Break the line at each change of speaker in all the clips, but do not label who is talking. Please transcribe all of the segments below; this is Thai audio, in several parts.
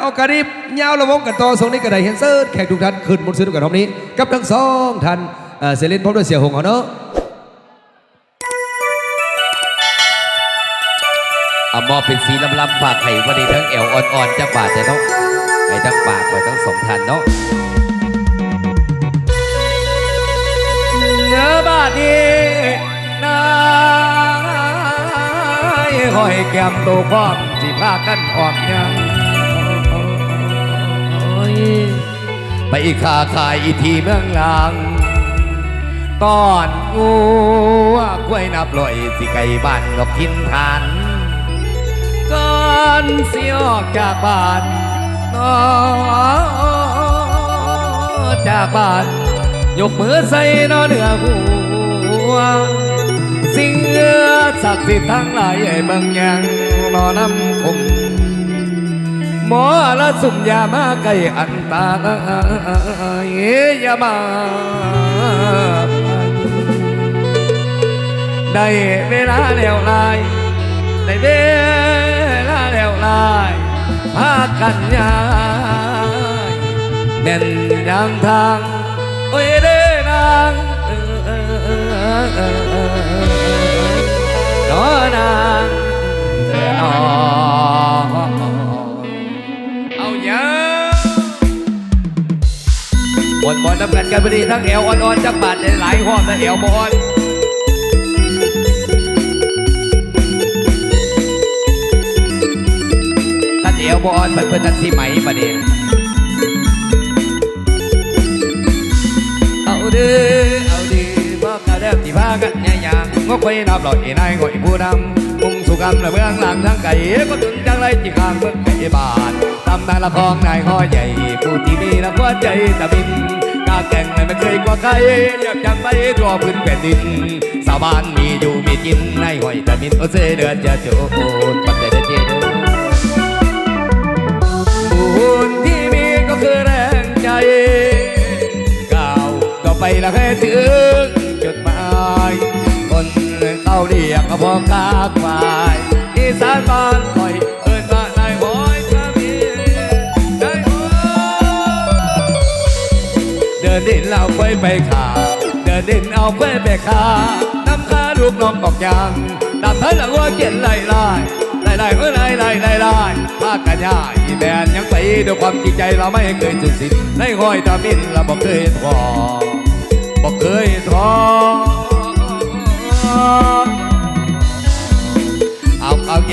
เอากระดิบยาวระวงกันต่อทรงนี้ก็ได้เห็นเซิร์ชแขกทุกท่านขึ้นบนซื้อกันรอบนี้ กับทั้งสองท่านเอ่อเซเลนพร้อมด้วยเสียหงเอาเนาะ
เอามอบเป็นสีลำๆฝากไข่วันนี้ทั้งเอวอ่อนๆจักบาทแต่เนาะไอ้ทั้งปากไว้ทั้งสองทันเนาะ
เนื้อบาดนี้นายหอยแก้มตัวพร้อมสิพากันออก
ไปอีกขาขายอีทีเมืองลาง
ตอนงู
ว่ากล้วยนับลอยสิไก่บ้านกับทินทาน
ก่อนสิออกจากบ้านนอจากบ้านยกมือใส่นอเหนือหัวสิ่งเอือศักดิ์สิทธิ์ทั้งหลายไอ้บางอย่างนอน้ำคม หมอละสุ่มยามาไก่อันตายอยามาได้เวลาแล้วลายได้เวลาแล้วลายพากันยายแน่นยางทางโอ้ยเด้นางเออเออเออเออ
บนบอลน้ำกันกันพอดีทั้งเอวอ่อนๆจักบาดหลายห้อบและเอวบอลขันเอวบอลมันเป็นทันทีไหมประเดี๋ยว
เอาด้อเอาดีบอกกระเดิมที่พากันยายางงกไปนับหลอดอีนายงอยผู้ดำ มุ่งสู่กำละเบืองหลังทั้งไก่ก็ถึงจังไรที่ข้างเมืองไก่บานตำนานละครนายห้อใหญ่ผู้ที่มีน้ำหัวใจตะบินกาแก่งไม่เคยกว่าใครอยากจังไปทั่วพื้นแผ่นดินสาวบ้านมีอยู่มีกินในห้อยตะบินโอเซเดือนจะโจดปัจจัยเดือนเจดือนบุญที่มีก็คือแรงใจก้าวต่อไปล้วให้ถึงจุดหมาย เขาเรียกว่าพ่อค้าควายอีสานบ้านคอยเอิ้นว่านายหอยกระมีนายหอยเดินดินเอาไว้ไปขาเดินดินเอาไว้ไปขาน้ำค้าลูกน้องบอกยังตามท่านหลังว่าเกียนไล่ไล่ไล่ไล่เมื่อไล่ไล่ไล่ไล่พากันย่ายแบนยังไปด้วยความจริงใจเราไม่เคยสุดสิ้นในห้อยตามินเราบอกเคยทอบ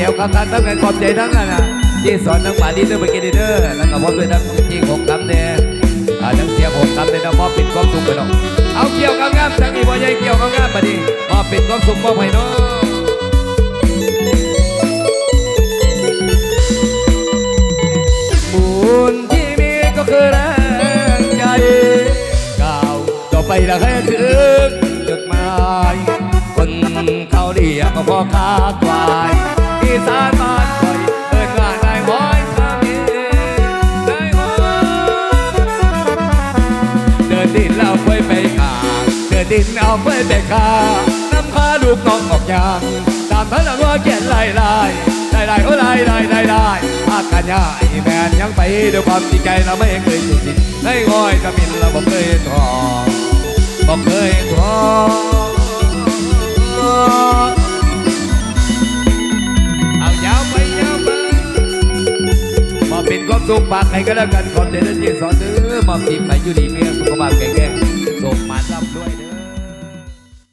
ยวกับการทั้งเงินขอบใจทั้งนั้นนะที่สอนทั้งป่าดีเด้องไปกินเด้อแล้วก็พร้อมด้วยทั้งจริงหกคำเนี่ยทั้งเสียงหกคำเนี่ยนะมอบเปิดความสุขไปเนาะเอาเกี่ยวกับงามทั้งอีบ่ใหญ่เกี่ยวกับงามมาดีมอบเปิดความสุขมอบให้เนาะบุญที่มีก็คือแรงใจก้าวต่อไปแล้วให้ถึงจุดหมายคนเขาเรียกว่าพ่อค้าควาย ดินเอาไปไปขาน้ำพาลูกน้องออกยางตามพระหลังว่าเขียนไล่ไล่ไล่ไล่โอ้ไล่ไล่ไล่ไล่พากันย่ายแมนยังไปด้วยความจริงใจเราไม่เคยสุดสิ้นให้อยกระมินเราบอกเคยท้อบอกเคยทอเอายาวไปยาวไปมาเป็นความสุขปากใครก็แล้วกันขอบใจที่สอนเด้อมาพิมไปอยู่ดีเมียสุขภาพแข็ง